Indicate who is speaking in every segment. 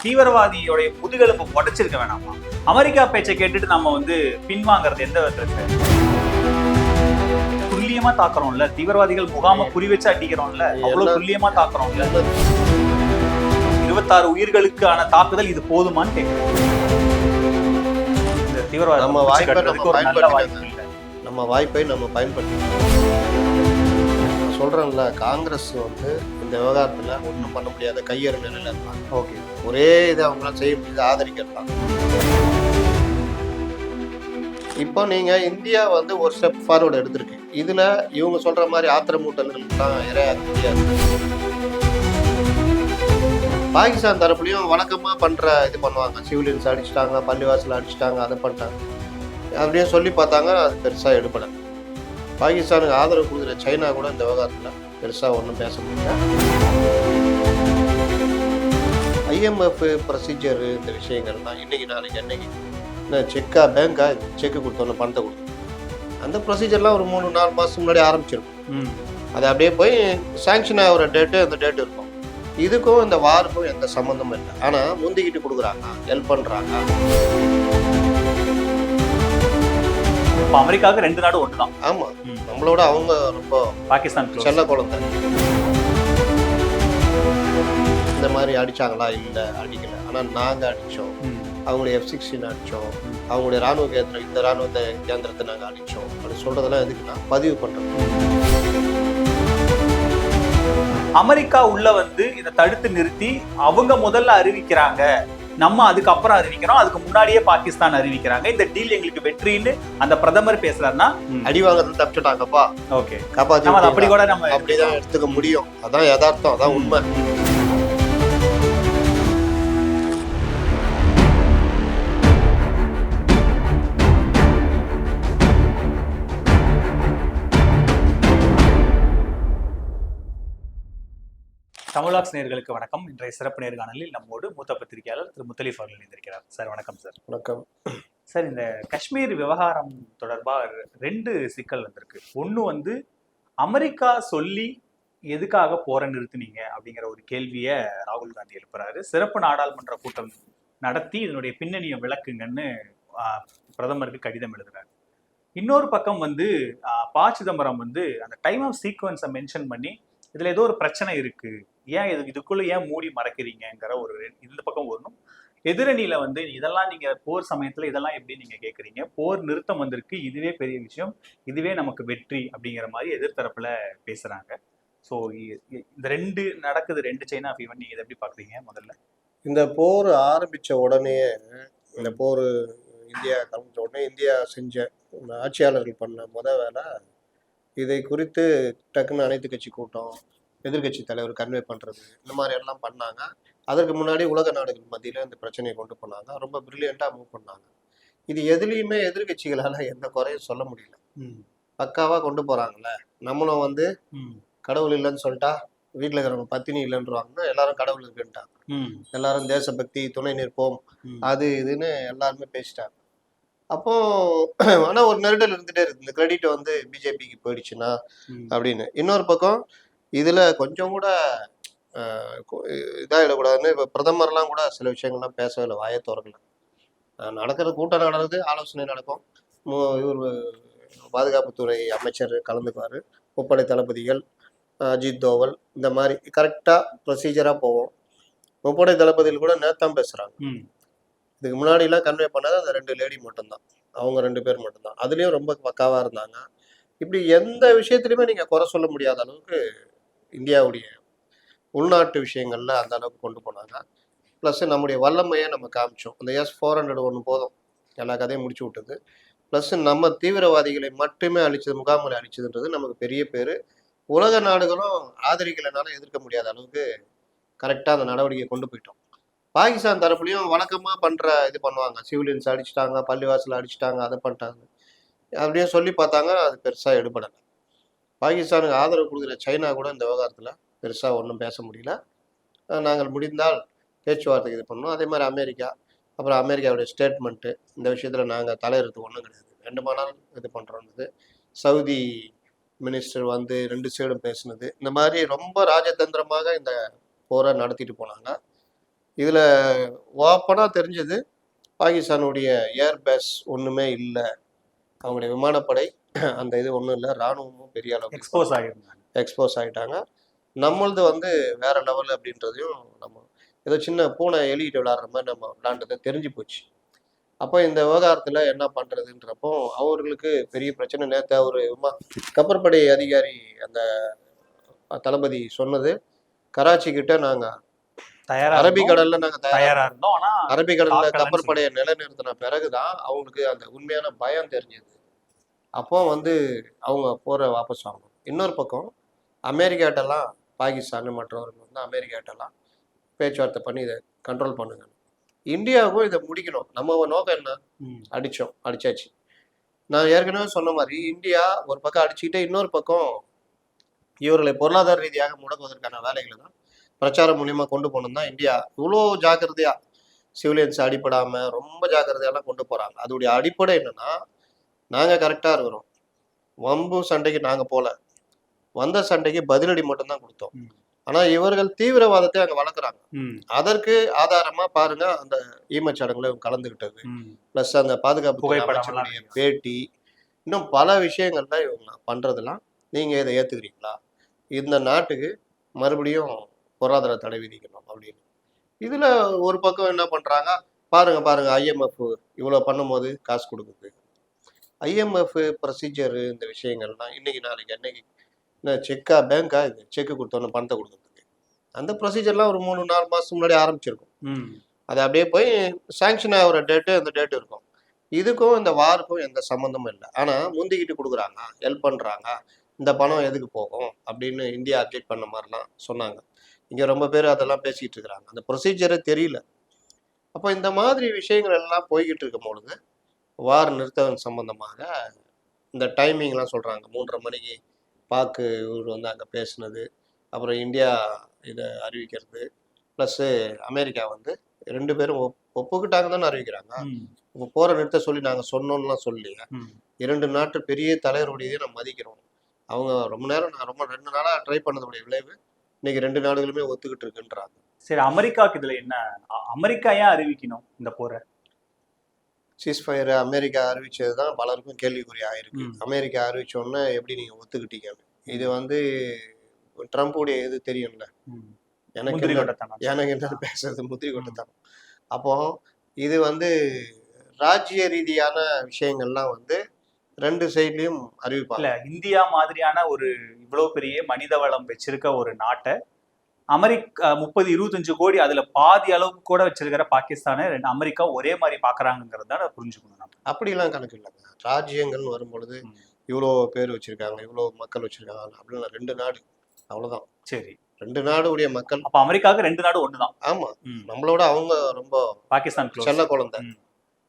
Speaker 1: தீவிரவாதியோடைய முதுகெலும்பு உடைச்சிருக்க வேணாமா? அமெரிக்கா பேச்சை கேட்டுட்டு நம்ம வந்து பின்வாங்குறது எந்த விதத்துல? துல்லியமா தாக்குறோம்ல தீவிரவாதிகள் முகாம குறி வச்சு அடிக்கிறோம்ல அவ்வளவு துல்லியமா தாக்குறோம்ல? இருபத்தாறு உயிர்களுக்கான தாக்குதல் இது போதுமான்னு கேட்கிறேன் இந்த தீவிரவாத
Speaker 2: நம்ம வாய்ப்பை நம்ம
Speaker 1: ஒரு நல்ல வாய்ப்பு
Speaker 2: பயன்படுத்திக்கணும்.
Speaker 1: இல்லை.
Speaker 2: நம்ம வாய்ப்பை நம்ம பயன்படுத்தணும் நான் சொல்றேன்ல காங்கிரஸ் வந்து இந்த விவகாரத்துல ஒன்றும் பண்ண முடியாத கையறு நிலையில இருப்பாங்க.
Speaker 1: ஓகே.
Speaker 2: ஒரே இதை அவங்களால செய்ய முடியாது ஆதரிக்கிறது தான் இப்போ நீங்க இந்தியா வந்து ஒரு ஸ்டெப் ஃபார்வர்டு எடுத்திருக்கு. இதுல இவங்க சொல்ற மாதிரி ஆத்திரமூட்டல்களுக்கெல்லாம் இரையாக முடியாது பாகிஸ்தான் தரப்புலையும் வழக்கமா பண்ற இது பண்ணுவாங்க. சிவிலியன்ஸ் அடிச்சிட்டாங்க பள்ளிவாசல் அடிச்சிட்டாங்க அதை பண்ணிட்டாங்க. அப்படியே சொல்லி பார்த்தாங்க அது பெருசா எடுபடல. பாகிஸ்தானுக்கு ஆதரவு கொடுக்குற சைனா கூட இந்த விவகாரத்துல பெருசா ஒன்றும் பேச முடியல ஐஎம்எஃப் ப்ரொசீஜர் இந்த விஷயங்கள்லாம் இன்னைக்கு நாளைக்கு என்னைக்கு இந்த செக்கா பேங்கா செக்கு கொடுத்தோன்னு பணத்தை கொடுத்தோம். அந்த ப்ரொசீஜர்லாம் ஒரு மூணு நாலு மாதத்துக்கு முன்னாடி ஆரம்பிச்சிருக்கும். அது அப்படியே போய் சாங்ஷன் ஆகிற டேட்டு அந்த டேட் இருக்கும். இதுக்கும் இந்த வாருக்கும் எந்த சம்மந்தமும் இல்லை. ஆனால் முந்திக்கிட்டு கொடுக்குறாங்க ஹெல்ப் பண்ணுறாங்க
Speaker 1: இப்போ அமெரிக்காவுக்கு ரெண்டு நாடு ஒண்ணுதான்.
Speaker 2: ஆமாம்
Speaker 1: ம்.
Speaker 2: நம்மளோட அவங்க ரொம்ப
Speaker 1: பாகிஸ்தான்.
Speaker 2: செல்ல குழந்தை. இந்த மாதிரி அடிச்சாங்களா? இல்லை அடிக்கல. ஆனால் நாங்கள் அடித்தோம். அவங்களுடைய எஃப் சிக்ஸ்டீன் அடித்தோம் அவங்களுடைய ராணுவ கேந்திரம் இந்த ராணுவ கேந்திரத்தை நாங்கள் அடித்தோம் அப்படி சொல்கிறதெல்லாம் எதுக்குன்னா பதிவு பண்ணுறோம்
Speaker 1: அமெரிக்கா உள்ள வந்து இதை தடுத்து நிறுத்தி அவங்க முதல்ல அறிவிக்கிறாங்க. நம்ம அதுக்கப்புறம் அறிவிக்கிறோம். அதுக்கு முன்னாடியே பாகிஸ்தான் அறிவிக்கிறாங்க. இந்த டீல் எங்களுக்கு வெற்றின்னு அந்த பிரதமர் பேசுறாருன்னா
Speaker 2: அடி வாங்குறது தப்பிச்சுட்டாங்கப்பா
Speaker 1: ஓகே. அப்படி கூட நம்ம
Speaker 2: அப்படிதான் எடுத்துக்க முடியும். அதான் யதார்த்தம். அதான் உண்மை.
Speaker 1: தமிழாக்ஸ் நேர்களுக்கு வணக்கம். இன்றைய சிறப்பு நேர்காணலில் நம்மோடு மூத்த பத்திரிகையாளர் திரு முத்தலீஃப் அவர்கள் இணைந்திருக்கிறார். சார் வணக்கம் சார்.
Speaker 2: வணக்கம்.
Speaker 1: சார் இந்த காஷ்மீர் விவகாரம் தொடர்பா ரெண்டு சிக்கல் வந்திருக்கு. ஒண்ணு வந்து அமெரிக்கா சொல்லி எதுக்காக போரை நிறுத்துனீங்க அப்படிங்கிற ஒரு கேள்வியை ராகுல் காந்தி எழுப்புறாரு. சிறப்பு நாடாளுமன்ற கூட்டம் நடத்தி இதனுடைய பின்னணியை விளக்குங்கன்னு பிரதமருக்கு கடிதம் எழுதுறாரு. இன்னொரு பக்கம் வந்து ப சிதம்பரம் வந்து அந்த டைம் ஆஃப் சீக்வன்ஸை மென்ஷன் பண்ணி இதுல ஏதோ ஒரு பிரச்சனை இருக்கு. ஏன் இது இதுக்குள்ள ஏன் மூடி மறக்கிறீங்கிற ஒரு இந்த பக்கம் வரணும். எதிரணியில வந்து இதெல்லாம் நீங்க போர் சமயத்துல இதெல்லாம் எப்படி நீங்க கேட்குறீங்க? போர் நிறுத்தம் வந்திருக்கு இதுவே பெரிய விஷயம் இதுவே நமக்கு வெற்றி அப்படிங்கிற மாதிரி எதிர்த்தரப்புல பேசுறாங்க. ஸோ இந்த ரெண்டு நடக்குது ரெண்டு சைனா ஃபீவன் நீங்க இதை எப்படி பாக்குறீங்க முதல்ல?
Speaker 2: இந்த போர் ஆரம்பிச்ச உடனே இந்த போர் இந்தியா கலந்த உடனே இந்தியா செஞ்ச இந்த ஆட்சியாளர்கள் பண்ண முத வேலை இதை குறித்து டக்குன்னு அனைத்து கட்சி கூட்டம் எதிர்க்கட்சி தலைவர் கன்வே பண்றது இந்த மாதிரி எல்லாம் பண்ணாங்க. அதற்கு முன்னாடி உலக நாடுகள் மத்தியில இந்த பிரச்சனையை கொண்டு போனாங்க. ரொம்ப பிரில்லியண்டா மூவ் பண்ணாங்க. இது எதுலேயுமே எதிர்க்கட்சிகளால எந்த குறையும் சொல்ல முடியல. பக்காவா கொண்டு போறாங்கல்ல. நம்மளும் வந்து கடவுள் இல்லைன்னு சொல்லிட்டா வீட்டில் இருக்கிறவங்க பத்தினி இல்லைன்றவாங்கன்னா எல்லாரும் கடவுள் இருக்குன்ட்டாங்க. எல்லாரும் தேசபக்தி துணை நிற்போம். அது இதுன்னு எல்லாருமே பேசிட்டாங்க. அப்போ ஆனா ஒரு நெருடல் இருந்துட்டே இருக்கு. இந்த கிரெடிட் வந்து பிஜேபிக்கு போயிடுச்சுன்னா. அப்படின்னு. இன்னொரு பக்கம் இதுல கொஞ்சம் கூட ஆஹ், கொ- இதாயிடக்கூடாதுன்னு இப்போ பிரதமர்லாம் கூட சில விஷயங்கள்லாம் பேசவே இல்லை வாயை திறக்கல. நடக்கிற கூட்டம் நடக்குது ஆலோசனை நடக்கும். இவர் பாதுகாப்புத்துறை அமைச்சர் கலந்துக்குவார். முப்படை தளபதிகள் அஜித் தோவல் இந்த மாதிரி கரெக்டாக ப்ரொசீஜராக போவோம். முப்படை தளபதிகள் கூட நேத்தான் பேசுகிறாங்க
Speaker 1: ம்.
Speaker 2: இதுக்கு முன்னாடிலாம் கன்வே பண்ணது அந்த ரெண்டு லேடி மட்டும்தான். அவங்க ரெண்டு பேர் மட்டும்தான். அதுலேயும் ரொம்ப பக்காவாக இருந்தாங்க. இப்படி எந்த விஷயத்துலையுமே நீங்கள் குறை சொல்ல முடியாத அளவுக்கு இந்தியாவுடைய உள்நாட்டு விஷயங்கள்ல அந்த அளவுக்கு கொண்டு போனாங்க. ப்ளஸ் நம்முடைய வல்லமையை நம்ம காமிச்சோம். அந்த எஸ் ஃபோர் ஹண்ட்ரட் ஒன்று போதும். எல்லா கதையும் முடிச்சு விட்டது. ப்ளஸ் நம்ம தீவிரவாதிகளை மட்டுமே அழிச்சது முகாம்களை அழிச்சதுன்றது நமக்கு பெரிய பேர். உலக நாடுகளும் ஆதரிக்கலைனால எதிர்க்க முடியாத அளவுக்கு கரெக்டாக அந்த நடவடிக்கையை கொண்டு போயிட்டோம். பாகிஸ்தான் தரப்புலையும் வழக்கமாக பண்ணுற இது பண்ணுவாங்க. சிவிலியன்ஸ் அடிச்சிட்டாங்க பள்ளிவாசல் அடிச்சிட்டாங்க அதை பண்ணிட்டாங்க. அப்படியே சொல்லி பார்த்தாங்க அது பெருசாக எடுபடலை. பாகிஸ்தானுக்கு ஆதரவு கொடுக்குற சைனா கூட இந்த விவகாரத்தில் பெருசாக ஒன்றும் பேச முடியல. நாங்கள் முடிந்தால் பேச்சுவார்த்தைக்கு இது பண்ணோம் அதே மாதிரி அமெரிக்கா அப்புறம் அமெரிக்காவுடைய ஸ்டேட்மெண்ட்டு இந்த விஷயத்தில் நாங்கள் தலையிறது ஒன்றும் கிடையாது. வேண்டுமானால் இது பண்ணுறோன்றது சவுதி மினிஸ்டர் வந்து ரெண்டு சைடும் பேசினது. இந்த மாதிரி ரொம்ப ராஜதந்திரமாக இந்த போரை நடத்திட்டு போனாங்க. இதில் ஓப்பனாக தெரிஞ்சது பாகிஸ்தானுடைய ஏர்பேஸ் ஒன்றுமே இல்லை. அவங்களுடைய விமானப்படை அந்த இது ஒன்றும் இல்லை. இராணுவமும் பெரிய அளவுக்கு
Speaker 1: எக்ஸ்போஸ் ஆகிருந்தாங்க.
Speaker 2: எக்ஸ்போஸ் ஆகிட்டாங்க நம்மளது வந்து வேற லெவல் அப்படின்றதையும் நம்ம ஏதோ சின்ன பூனை எலிகிட்ட விளாடுற மாதிரி நம்ம விளாண்டதை தெரிஞ்சு போச்சு. அப்போ இந்த விவகாரத்தில் என்ன பண்ணுறதுன்றப்போ அவர்களுக்கு பெரிய பிரச்சனை. நேற்று அவர் கப்பற்படை அதிகாரி அந்த தளபதி சொன்னது கராச்சி கிட்ட நாங்கள். அரபிக்கடல்ல நாங்கள் தயாரா
Speaker 1: தயாரா இருந்தோம்.
Speaker 2: அரபிக்கடல்ல கப்பற்படையை நிலைநிறுத்தின பிறகுதான் அவங்களுக்கு அந்த உண்மையான பயம் தெரிஞ்சது. அப்போ வந்து அவங்க போற வாபஸ் வாங்கணும். இன்னொரு பக்கம் அமெரிக்காட்டெல்லாம் பாகிஸ்தான் மற்றவர்கள் வந்து அமெரிக்காட்டெல்லாம் பேச்சுவார்த்தை பண்ணி இதை கண்ட்ரோல் பண்ணுங்க. இந்தியாவுக்கும் இதை முடிக்கணும். நம்ம நோக்கம் என்ன?
Speaker 1: ம்,
Speaker 2: அடிச்சோம் அடிச்சாச்சு. நான் ஏற்கனவே சொன்ன மாதிரி இந்தியா ஒரு பக்கம் அடிச்சுக்கிட்டே இன்னொரு பக்கம் இவர்களை பொருளாதார ரீதியாக முடக்குவதற்கான வேலைகளை தான் பிரச்சாரம் மூலியமா கொண்டு போகணும் தான் இந்தியா இவ்வளோ ஜாக்கிரதையா சிவிலியன்ஸ் அடிப்படாம ரொம்ப ஜாக்கிரதையெல்லாம் கொண்டு போறாங்க. அதோடைய அடிப்படை என்னன்னா நாங்க கரெக்டா இருக்கிறோம். வம்பு சண்டைக்கு நாங்க போல. வந்த சண்டைக்கு பதிலடி மட்டும்தான் கொடுத்தோம். ஆனா இவர்கள் தீவிரவாதத்தை அங்க வளர்க்குறாங்க. அதற்கு ஆதாரமா பாருங்க அந்த ஈமச்சடங்குல இவங்க கலந்துகிட்டது.
Speaker 1: ம்.
Speaker 2: பிளஸ் அந்த பாதுகாப்பு பேட்டி இன்னும் பல விஷயங்கள்ல இவங்க பண்றதெல்லாம் நீங்க இதை ஏத்துக்கிறீங்களா? இந்த நாட்டுக்கு மறுபடியும் பொருளாதார தடை விதிக்கணும் அப்படின்னு. இதுல ஒரு பக்கம் என்ன பண்றாங்க? பாருங்க பாருங்க ஐஎம்எஃப் இவ்வளவு பண்ணும்போது காசு கொடுக்குது. ஐஎம்எஃப் ப்ரொசீஜர் இந்த விஷயங்கள்லாம் இன்னைக்கு நாளைக்கு என்னைக்கு என்ன செக்கா பேங்கா? இது செக்கு கொடுத்தோன்னு பணத்தை கொடுக்குறதுக்கு. அந்த ப்ரொசீஜர்லாம் ஒரு மூணு நாலு மாசத்துக்கு முன்னாடி ஆரம்பிச்சிருக்கும். அது அப்படியே போய் சாங்ஷன் ஆகிற டேட்டு அந்த டேட் இருக்கும். இதுக்கும் இந்த வாருக்கும் எந்த சம்மந்தமும் இல்லை. ஆனால் முந்திக்கிட்டு கொடுக்குறாங்க ஹெல்ப் பண்ணுறாங்க இந்த பணம் எதுக்கு போகும்? அப்படின்னு இந்தியா அப்டேட் பண்ண மாதிரிலாம் சொன்னாங்க. இங்கே ரொம்ப பேர் அதெல்லாம் பேசிக்கிட்டு இருக்கிறாங்க. அந்த ப்ரொசீஜரே தெரியல. அப்போ இந்த மாதிரி விஷயங்கள் எல்லாம் போய்கிட்டு இருக்கும் பொழுது வார் நிறுத்தம் சம்பந்தமாக இந்த டைமிங்லாம் சொல்கிறாங்க மூன்றரை மணிக்கு பாக்கு இவர் வந்து அங்கே பேசுனது அப்புறம் இந்தியா இதை அறிவிக்கிறது ப்ளஸ்ஸு அமெரிக்கா வந்து ரெண்டு பேரும் ஒப் ஒப்புக்கிட்டாங்க தானே அறிவிக்கிறாங்க இப்போ போரை நிறுத்த சொல்லி நாங்கள் சொன்னோம்லாம் சொல்லி
Speaker 1: ம்.
Speaker 2: இரண்டு நாட்டு பெரிய தலைவருடையதே நம்ம மதிக்கிறோம். அவங்க ரொம்ப நேரம் நான் ரொம்ப ரெண்டு நாளாக ட்ரை பண்ணதுடைய விளைவு இன்னைக்கு ரெண்டு நாடுகளுமே ஒத்துக்கிட்டு இருக்குன்றாங்க.
Speaker 1: சரி அமெரிக்காவுக்கு இதுல என்ன? அமெரிக்கா ஏன் அறிவிக்கணும் இந்த போரை?
Speaker 2: சீஸ்ஃபயர் அமெரிக்கா அறிவிச்சது தான் பலருக்கும் கேள்விக்குறி ஆயிருக்கு. அமெரிக்கா அறிவிச்ச உடனே எப்படி நீங்கள் ஒத்துக்கிட்டீங்கன்னு. இது வந்து ட்ரம்ப்புடைய இது தெரியும்ல. எனக்கு. எனக்கு என்ன பேசுறது? முந்திரி கொட்டத்தனம். அப்போ இது வந்து ராஜ்ய ரீதியான விஷயங்கள்லாம் வந்து ரெண்டு சைட்லயும் அறிவிப்பாங்க.
Speaker 1: இல்ல இந்தியா மாதிரியான ஒரு இவ்வளவு பெரிய மனித வளம் வச்சிருக்க ஒரு நாட்டை அமெரிக்கா முப்பது இருபத்தஞ்சு கோடி அதுல பாதி அளவுக்கு கூட வச்சிருக்கிற பாகிஸ்தானை ரெண்டு அமெரிக்கா ஒரே மாதிரி பாக்குறாங்கிறத புரிஞ்சுக்கணும் நம்ம
Speaker 2: அப்படிலாம் கணக்கு இல்லைங்க ராஜ்யங்கள்னு வரும்பொழுது. இவ்வளோ பேர் வச்சிருக்காங்க இவ்வளோ மக்கள் வச்சிருக்காங்க அப்படின்னு ரெண்டு நாடு அவ்வளவுதான்.
Speaker 1: சரி.
Speaker 2: ரெண்டு நாடுடைய மக்கள்
Speaker 1: அப்ப அமெரிக்காவுக்கு ரெண்டு நாடு ஒண்ணுதான்
Speaker 2: ஆமா. நம்மளோட அவங்க ரொம்ப
Speaker 1: பாகிஸ்தான்.
Speaker 2: செல்ல குழந்தை.
Speaker 1: ம்.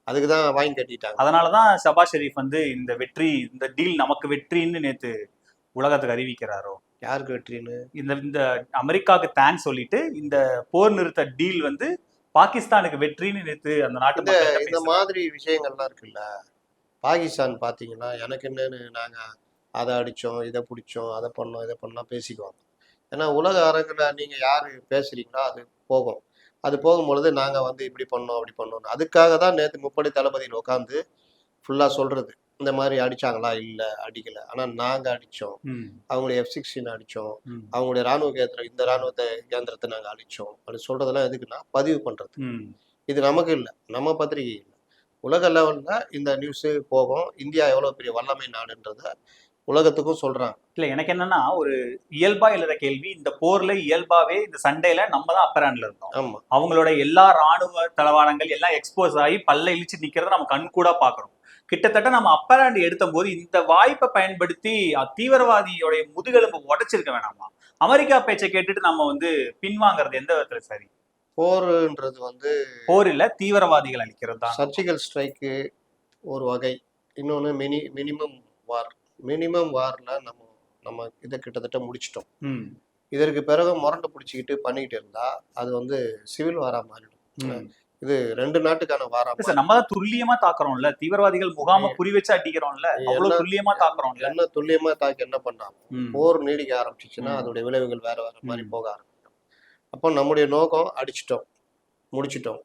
Speaker 2: அதுக்கு தான் வாங்கி கட்டிட்டாங்க.
Speaker 1: அதனாலதான் ஷபாஸ் ஷெரீப் வந்து இந்த வெற்றி இந்த டீல் நமக்கு வெற்றின்னு நேத்து உலகத்துக்கு அறிவிக்கிறாரோ?
Speaker 2: யாருக்கு வெற்றின்னு
Speaker 1: இந்த இந்த அமெரிக்காவுக்கு தேங்க்ஸ் சொல்லிட்டு இந்த போர் நிறுத்த டீல் வந்து பாகிஸ்தானுக்கு வெற்றின்னு நேத்து அந்த நாட்டு
Speaker 2: இந்த. மாதிரி விஷயங்கள்லாம் இருக்குல்ல? பாகிஸ்தான் பார்த்தீங்கன்னா எனக்கு என்னன்னு நாங்கள் அதை அடித்தோம் இதை பிடிச்சோம் அதை பண்ணோம் இதை பண்ணோம் பேசிக்குவாங்க. ஏன்னா உலக அரங்கில் நீங்கள் யார் பேசுகிறீங்களோ அது போகும். அது போகும்பொழுது நாங்கள் வந்து இப்படி பண்ணோம் அப்படி பண்ணோம் அதுக்காக தான் நேற்று முப்படை தளபதியில் உட்காந்து ஃபுல்லாக சொல்கிறது இந்த மாதிரி அடிச்சாங்களா? இல்லை அடிக்கலை. ஆனால் நாங்கள் அடித்தோம்
Speaker 1: ம்,
Speaker 2: அவங்களை எஃப் சிக்ஸ்டீன் அடித்தோம்
Speaker 1: ம்,
Speaker 2: அவங்களுடைய ராணுவ கேந்திரம் இந்த ராணுவத்தை கேந்திரத்தை நாங்கள் அழிச்சோம் அப்படி சொல்கிறதெல்லாம் எதுக்குன்னா பதிவு பண்ணுறது
Speaker 1: ம்.
Speaker 2: இது நமக்கு இல்லை. நம்ம பத்திரிகை இல்லை. உலக லெவலில் இந்த நியூஸு போகும். இந்தியா எவ்வளோ பெரிய வல்லமை நாடுன்றத உலகத்துக்கும் சொல்கிறாங்க
Speaker 1: இல்ல எனக்கு என்னன்னா ஒரு இயல்பா எழுற கேள்வி இந்த போர்ல இயல்பாவே இந்த சண்டையில நம்ம தான் அப்பரான்ல இருந்தோம்.
Speaker 2: ஆமாம்
Speaker 1: அவங்களோட எல்லா ராணுவ தளவாடங்கள் எல்லாம் எக்ஸ்போஸ் ஆகி பல்ல இழிச்சு நிக்கிறத நம்ம கண் கூட பாக்குறோம். கிட்டத்தட்ட நம்ம அப்பராண்டு எடுத்த போது இந்த வாய்ப்பை பயன்படுத்தி தீவிரவாதியோடைய முதுகெலும்பு உடைச்சிருக்க வேணாமா? அமெரிக்கா பேச்சை கேட்டுட்டு நம்ம வந்து பின்வாங்குறது எந்த விதத்துல சரி?
Speaker 2: போருன்றது வந்து
Speaker 1: போர் இல்ல தீவிரவாதிகள் அளிக்கிறது? தான்
Speaker 2: சர்ஜிக்கல் ஸ்ட்ரைக்கு ஒரு வகை. இன்னொன்று மினி மினிமம் வார் மினிமம் வாரில் நம்ம நம்ம இதை கிட்டத்தட்ட முடிச்சிட்டோம். இதற்கு பிறகு முரண்டு பிடிச்சிக்கிட்டு பண்ணிக்கிட்டு இருந்தா அது வந்து சிவில் வாரா மாறிடும். இது ரெண்டு நாட்டுக்கான வாரா
Speaker 1: சார் நம்ம தான் துல்லியமா தாக்குறோம்ல. தீவிரவாதிகள் முகாம குறி வச்சு அடிக்கிறோம்ல. அவ்வளவு துல்லியமா தாக்குறோம்ல.
Speaker 2: என்ன துல்லியமா தாக்கி என்ன பண்றாங்க
Speaker 1: ம்,
Speaker 2: போர் நீடிக்க ஆரம்பிச்சிச்சுன்னா
Speaker 1: ம்.
Speaker 2: அதோடைய விளைவுகள் வேற வேற மாதிரி. போக ஆரம்பிக்கும். அப்போ நம்முடைய நோக்கம் அடிச்சிட்டோம். முடிச்சிட்டோம்.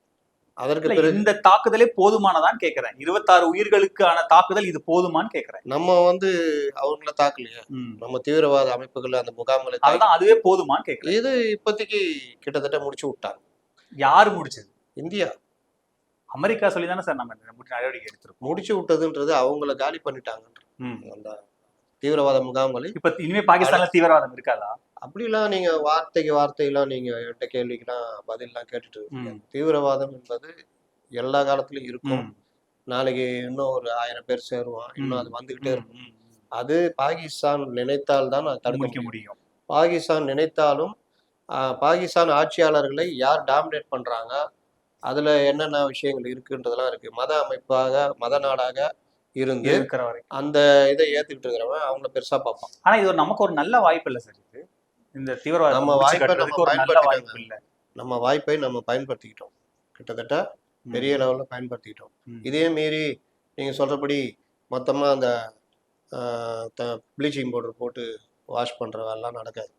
Speaker 2: அதற்கு பிறகு
Speaker 1: இந்த தாக்குதலே போதுமானதான் கேக்குறேன். இருபத்தாறு உயிர்களுக்கான தாக்குதல் இது போதுமான்னு கேக்குறேன்.
Speaker 2: நம்ம வந்து அவங்கள தாக்கலையே. நம்ம தீவிரவாத அமைப்புகள் அந்த முகாம்களை
Speaker 1: அதுதான் அதுவே போதுமான்னு கேக்குறேன்.
Speaker 2: இது இப்போதைக்கு கிட்டத்தட்ட முடிச்சு விட்டாங்க.
Speaker 1: யாரு முடிச்சது?
Speaker 2: இந்தியா.
Speaker 1: அமெரிக்கா சொல்லி தானே சார் நம்ம நடவடிக்கை எடுத்திருக்கோம்.
Speaker 2: முடிச்சு விட்டதுன்றது அவங்கள காலி பண்ணிட்டாங்க
Speaker 1: ம்.
Speaker 2: அந்த தீவிரவாத முகாம்களை
Speaker 1: இப்ப இனிமே பாகிஸ்தான்ல தீவிரவாதம் இருக்காதா?
Speaker 2: அப்படிலாம் நீங்க வார்த்தைக்கு வார்த்தையெல்லாம் நீங்க என்கிட்ட கேள்விக்கெல்லாம் பதில்லாம் கேட்டுட்டு இருக்கீங்க. தீவிரவாதம் என்பது எல்லா காலத்துலயும் இருக்கும். நாளைக்கு இன்னும் ஒரு ஆயிரம் பேர் சேருவான். இன்னும். அது வந்துகிட்டே இருக்கும். அது பாகிஸ்தான் நினைத்தால் தான் தடுக்க முடியும். பாகிஸ்தான் நினைத்தாலும் பாகிஸ்தான் ஆட்சியாளர்களை யார் டாமினேட் பண்றாங்க? அதுல என்னென்ன விஷயங்கள் இருக்குன்றதெல்லாம் இருக்கு. மத அமைப்பாக மத நாடாக இருந்து
Speaker 1: இருக்கிற வரைக்கும்.
Speaker 2: அந்த இதை ஏத்துக்கிட்டு இருக்கிறவன் அவங்கள பெருசா பார்ப்பான்.
Speaker 1: ஆனா இது ஒரு நமக்கு ஒரு நல்ல வாய்ப்பு இல்ல சார் இது. இந்த தீவிரவாதம்
Speaker 2: நம்ம வாய்ப்பை நம்ம.
Speaker 1: வாய்ப்பு இல்ல.
Speaker 2: நம்ம வாய்ப்பை நம்ம பயன்படுத்திக்கிட்டோம். கிட்டத்தட்ட. பெரிய லெவல்ல பயன்படுத்திக்கிட்டோம். இதே மீறி நீங்க சொல்றபடி மொத்தமா அந்த ப்ளீச்சிங் பவுடர் போட்டு வாஷ் பண்ற வேலைலாம் நடக்காது.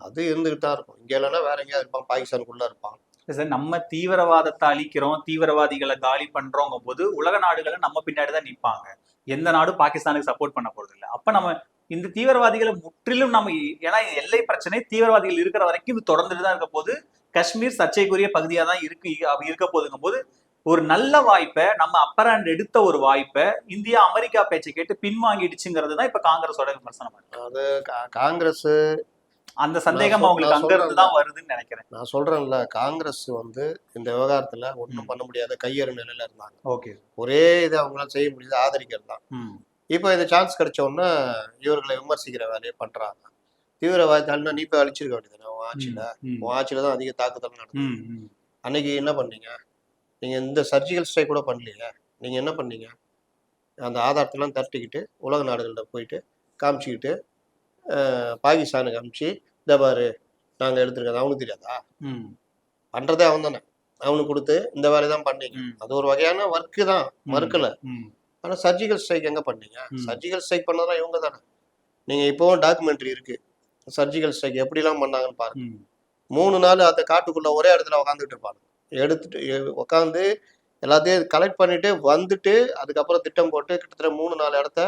Speaker 2: அது இருந்துகிட்டு தான் இருக்கும். இங்க இல்லைன்னா வேற எங்கேயாவது இருப்பான். பாகிஸ்தானுக்குள்ள இருப்பான்.
Speaker 1: சார் நம்ம தீவிரவாதத்தை அழிக்கிறோம் தீவிரவாதிகளை காலி பண்றோங்க போது உலக நாடுகளை நம்ம பின்னாடி தான் நிற்பாங்க எந்த நாடும் பாகிஸ்தானுக்கு சப்போர்ட் பண்ண போறது இல்ல. அப்ப நம்ம இந்த தீவிரவாதிகளை முற்றிலும் நம்ம ஏன்னா எல்லை பிரச்சனை தீவிரவாதிகள் இருக்கிற வரைக்கும் இது தொடர்ந்துட்டு தான் இருக்க போது காஷ்மீர் சர்ச்சைக்குரிய பகுதியா தான் இருக்கு அப்படி இருக்க போதுங்கும் போது ஒரு நல்ல வாய்ப்பை நம்ம அப்பர் ஹேண்ட் எடுத்த ஒரு வாய்ப்பை இந்தியா அமெரிக்கா பேச்சை கேட்டு பின்வாங்கிடுச்சுங்கிறது தான் இப்ப காங்கிரஸோட விமர்சனம்.
Speaker 2: அது காங்கிரஸ்
Speaker 1: அந்த சந்தேகம் அவங்களுக்கு அங்க இருந்து தான் வருதுன்னு நினைக்கிறேன்.
Speaker 2: நான் சொல்றேன்ல காங்கிரஸ் வந்து இந்த விவகாரத்துல ஒண்ணும்
Speaker 1: ம்.
Speaker 2: பண்ண முடியாத கையறு நிலையில இருந்தாங்க.
Speaker 1: ஓகே.
Speaker 2: ஒரே இதை அவங்களால செய்ய முடியுது ஆதரிக்கிறது தான் இப்போ இந்த சான்ஸ் கிடைச்ச உடனே இவர்களை விமர்சிக்கிற வேலையை பண்றாங்க. தீவிரவாதத்தால்னா நீ போய் அழிச்சிருக்க வேண்டியது உன் ஆட்சியில? உன் ஆட்சியில தான் அதிக தாக்குதல் நடந்தது.
Speaker 1: ம், ம்.
Speaker 2: அன்னைக்கு என்ன பண்ணீங்க? நீங்க இந்த சர்ஜிக்கல் ஸ்ட்ரைக் கூட பண்ணலையே நீங்க என்ன பண்ணீங்க? அந்த ஆதாரத்தெல்லாம் தட்டிக்கிட்டு உலக நாடுகள்கிட்ட போயிட்டு காமிச்சிக்கிட்டு பாகிஸ்தானுக்கு அனுப்பிச்சு இந்த பாரு நாங்க எடுத்திருக்கோம் அவனுக்கு தெரியாதா?
Speaker 1: ம்,
Speaker 2: பண்றதே அவன் தானே. அவனுக்கு கொடுத்து இந்த வேலையை தான் பண்ணீங்க. அது ஒரு வகையான ஒர்க்கு தான். மறுக்கல. ஆனா சர்ஜிக்கல் ஸ்ட்ரைக் எங்க பண்ணீங்க. சர்ஜிக்கல் ஸ்ட்ரைக் பண்ணதான் இவங்க தானே. நீங்க இப்போவும் டாக்குமெண்ட்ரி இருக்கு. சர்ஜிக்கல் ஸ்ட்ரைக் எப்படிலாம் பண்ணாங்கன்னு பாருங்க. மூணு நாள் அந்த காட்டுக்குள்ள ஒரே இடத்துல உட்காந்துட்டு இருப்பாங்க. எடுத்துட்டு உட்காந்து எல்லாத்தையும் கலெக்ட் பண்ணிட்டு வந்துட்டு அதுக்கப்புறம் திட்டம் போட்டு கிட்டத்தட்ட மூணு நாலு இடத்த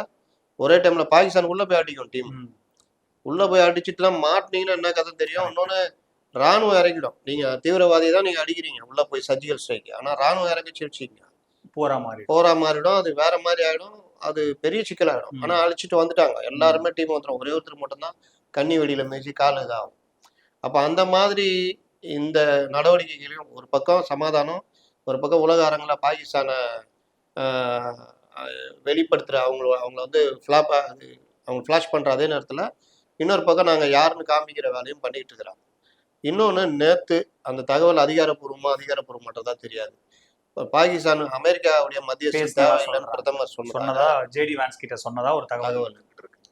Speaker 2: ஒரே டைம்ல பாகிஸ்தான் உள்ள போய் அடிக்கும் டீம். உள்ள போய் அடிச்சுட்டுலாம் மாட்டினீங்கன்னா என்ன கதை தெரியும்? இன்னொன்னு ராணுவம் இறங்கிடும். நீங்க தீவிரவாதியை தான் நீங்க அடிக்கிறீங்க. உள்ள போய் சர்ஜிக்கல் ஸ்ட்ரைக் ஆனா ராணுவம் இறங்கிச்சு வச்சுக்கீங்க.
Speaker 1: போற மாதிரி
Speaker 2: போரா மாறிடும். அது வேற மாதிரி ஆயிடும். அது பெரிய சிக்கலாயிடும். ஆனா அழிச்சிட்டு வந்துட்டாங்க. எல்லாருமே டீம் வந்துடும் ஒரே ஒருத்தர் மட்டும்தான் கன்னி வெடியில மேய்ச்சி கால் இதாகும். அப்ப அந்த மாதிரி இந்த நடவடிக்கைகளையும் ஒரு பக்கம் சமாதானம் ஒரு பக்கம் உலக அரங்கில் பாகிஸ்தானை வெளிப்படுத்துற அவங்கள அவங்கள வந்து ஃபிளாப் அவங்க ஃப்ளாஷ் பண்ற அதே நேரத்துல இன்னொரு பக்கம் நாங்க யாருன்னு காமிக்கிற வேலையும் பண்ணிட்டு இருக்கிறாங்க இன்னொன்னு நேத்து அந்த தகவல் அதிகாரப்பூர்வமா அதிகாரப்பூர்வமாட்டதா தான் தெரியாது பாகிஸ்தான் அமெரிக்காவுடைய மத்திய. பிரதமர்
Speaker 1: சொன்னதா ஜேடி வான்ஸ் கிட்ட சொன்னதா ஒரு தகவல்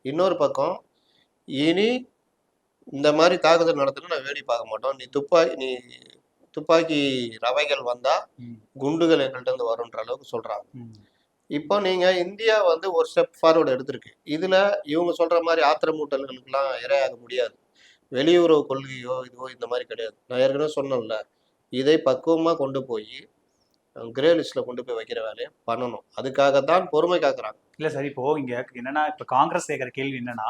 Speaker 2: இன்னொரு பக்கம் இனி இந்த மாதிரி தாக்குதல் நடத்தினா நான் வேடி பார்க்க மாட்டோம் நீ துப்பாக்கி நீ துப்பாக்கி ரவைகள் வந்தா. குண்டுகள் எங்கள்கிட்ட இருந்து வரும்ன்ற அளவுக்கு சொல்றாங்க. இப்போ நீங்க இந்தியா வந்து ஒரு ஸ்டெப் ஃபார்வர்டு எடுத்திருக்கு. இதுல இவங்க சொல்ற மாதிரி ஆத்திரமூட்டல்களுக்கெல்லாம் இரையாக முடியாது. வெளியுறவு கொள்கையோ இதுவோ இந்த மாதிரி கிடையாது. நான் ஏற்கனவே சொன்னேன்ல இதை பக்குவமாக கொண்டு போய் கிரே லிஸ்ட்ல கொண்டு போய் வைக்கிற வேலையை பண்ணணும். அதுக்காக தான் பொறுமை காக்குறாங்க.
Speaker 1: இல்லை சார் இப்போ இங்க என்னன்னா இப்போ காங்கிரஸ் கேட்குற கேள்வி என்னன்னா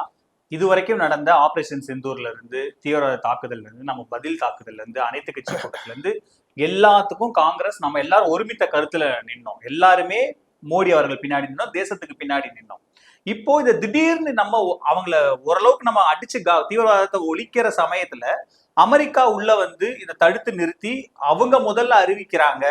Speaker 1: இதுவரைக்கும் நடந்த ஆபரேஷன் செந்தூர்ல இருந்து தீவிரவாத தாக்குதல்ல இருந்து நம்ம பதில் தாக்குதல்ல இருந்து அனைத்து கட்சி கூட்டத்துல இருந்து எல்லாத்துக்கும் காங்கிரஸ் நம்ம எல்லாரும் ஒருமித்த கருத்துல நின்னோம். எல்லாருமே மோடி அவர்கள் பின்னாடி நின்னோம் தேசத்துக்கு பின்னாடி நின்னோம். இப்போ இந்த திடீர்னு நம்ம ஒ- அவங்கள ஓரளவுக்கு நம்ம அடிச்சு கா- தீவிரவாதத்தை ஒழிக்கிற சமயத்துல அமெரிக்கா உள்ள வந்து இதை தடுத்து நிறுத்தி அவங்க முதல்ல அறிவிக்கிறாங்க.